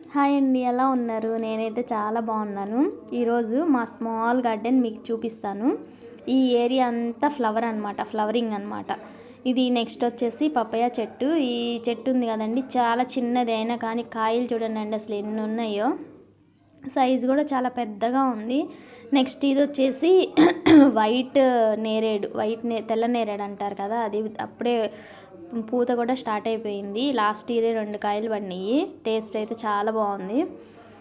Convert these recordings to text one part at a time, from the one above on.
Hi అండి ఎలా ఉన్నారు? నేనైతే చాలా బాగున్నాను. ఈరోజు మా స్మాల్ గార్డెన్ మీకు చూపిస్తాను. ఈ ఏరియా అంతా ఫ్లవర్ అనమాట ఫ్లవరింగ్ అనమాట ఇది నెక్స్ట్ వచ్చేసి పప్పయ్య చెట్టు. ఈ చెట్టు ఉంది కదండి చాలా చిన్నది అయినా కానీ కాయలు చూడండి అసలు ఎన్ని ఉన్నాయో. సైజు కూడా చాలా పెద్దగా ఉంది. నెక్స్ట్ ఇది వచ్చేసి వైట్ నేరేడు వైట్ నే తెల్ల నేరేడు అంటారు కదా అది అప్పుడే పూత కూడా స్టార్ట్ అయిపోయింది. లాస్ట్ ఇయర్ రెండు కాయలు పడినాయి. టేస్ట్ అయితే చాలా బాగుంది.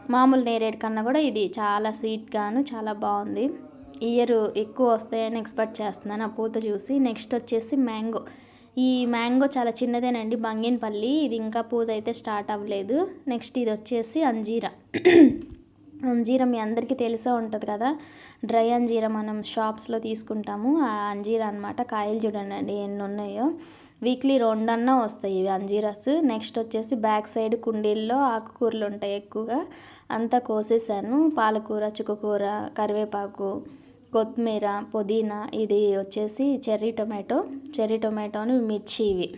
మామూలు నేరేడు కన్నా కూడా ఇది చాలా స్వీట్గాను చాలా బాగుంది. ఇయర్ ఎక్కువ వస్తాయని ఎక్స్పెక్ట్ చేస్తున్నాను ఆ పూత చూసి. నెక్స్ట్ వచ్చేసి మ్యాంగో. ఈ మ్యాంగో చాలా చిన్నదేనండి బంగినపల్లి. ఇది ఇంకా పూత అయితే స్టార్ట్ అవ్వలేదు. నెక్స్ట్ ఇది వచ్చేసి అంజీరా. అంజీర మీ అందరికీ తెలిసే ఉంటుంది కదా? డ్రై అంజీరా మనం షాప్స్లో తీసుకుంటాము. ఆ అంజీరా అనమాట కాయలు చూడండి ఎన్ని ఉన్నాయో. వీక్లీ రెండన్నా వస్తాయి ఇవి అంజీరాస్. నెక్స్ట్ వచ్చేసి బ్యాక్ సైడ్ కుండీల్లో ఆకుకూరలు ఉంటాయి ఎక్కువగా. అంతా కోసేసాను. పాలకూర చుక్కకూర కరివేపాకు కొత్తిమీర పుదీనా ఇది వచ్చేసి చెర్రీ టొమాటో. చెర్రీ టొమాటోని మిర్చి ఇవి.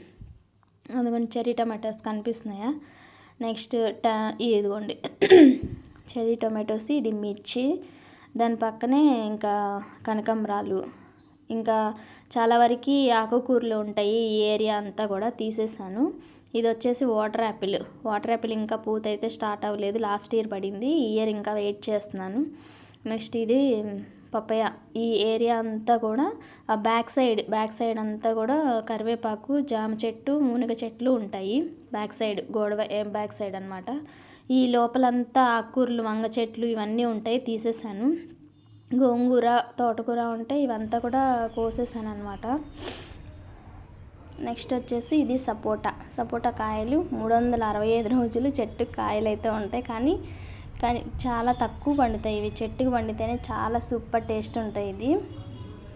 అందుకని చెర్రీ టొమాటోస్ కనిపిస్తున్నాయా? నెక్స్ట్ ట ఇదిగోండి. చెర్రీ టొమాటోస్ ఇది మిర్చి. దాని పక్కనే ఇంకా కనకంబరాలు. ఇంకా చాలా వరకు ఆకుకూరలు ఉంటాయి ఈ ఏరియా అంతా కూడా తీసేసాను. ఇది వచ్చేసి వాటర్ యాపిల్. వాటర్ యాపిల్ ఇంకా పూత అయితే స్టార్ట్ అవ్వలేదు. లాస్ట్ ఇయర్ పడింది. ఈ ఇయర్ ఇంకా వెయిట్ చేస్తున్నాను. నెక్స్ట్ ఇది పప్పయ్య ఈ ఏరియా అంతా కూడా ఆ బ్యాక్ సైడ్ బ్యాక్ సైడ్ అంతా కూడా కరివేపాకు జామ చెట్టు మునగ చెట్లు ఉంటాయి. బ్యాక్ సైడ్ గోడవ బ్యాక్ సైడ్ అనమాట ఈ లోపలంతా ఆకుకూరలు వంగ చెట్లు ఇవన్నీ ఉంటాయి. తీసేసాను. గోంగూర తోటకూర ఉంటే ఇవంతా కూడా కోసేసాను అనమాట నెక్స్ట్ వచ్చేసి ఇది సపోటా. సపోటా కాయలు మూడు వందల అరవై ఐదు రోజులు చెట్టు కాయలు అయితే ఉంటాయి. కానీ కానీ చాలా తక్కువ పండుతాయి. ఇవి చెట్టుకు పండితేనే చాలా సూపర్ టేస్ట్ ఉంటాయి ఇది.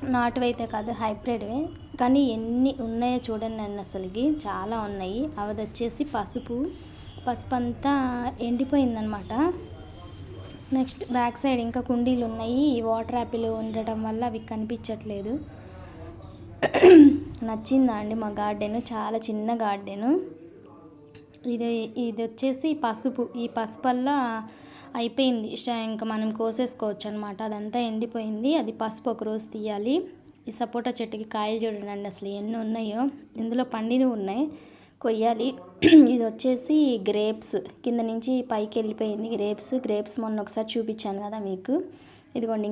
నాటువైతే కాదు హైబ్రిడ్వే. కానీ ఎన్ని ఉన్నాయో చూడండి నన్ను అసలుకి. చాలా ఉన్నాయి. అవి వచ్చేసి పసుపు. పసుపు అంతా ఎండిపోయిందనమాట నెక్స్ట్ బ్యాక్ సైడ్ ఇంకా కుండీలు ఉన్నాయి. ఈ వాటర్ యాపిల్ ఉండటం వల్ల అవి కనిపించట్లేదు. నచ్చిందా అండి మా గార్డెన్? చాలా చిన్న గార్డెను. ఇది ఇది వచ్చేసి పసుపు. ఈ పసుపు వల్ల అయిపోయింది ఇంకా మనం కోసేసుకోవచ్చు అనమాట అదంతా ఎండిపోయింది. అది పసుపు ఒకరోజు తీయాలి. ఈ సపోటా చెట్టుకి కాయలు చూడండి అసలు ఎన్ని ఉన్నాయో. ఇందులో పండినవి ఉన్నాయి. కొయ్యాలి. ఇది వచ్చేసి గ్రేప్స్. కింద నుంచి పైకి వెళ్ళిపోయింది గ్రేప్స్. గ్రేప్స్ మొన్న ఒకసారి చూపించాను కదా మీకు. ఇదిగోండి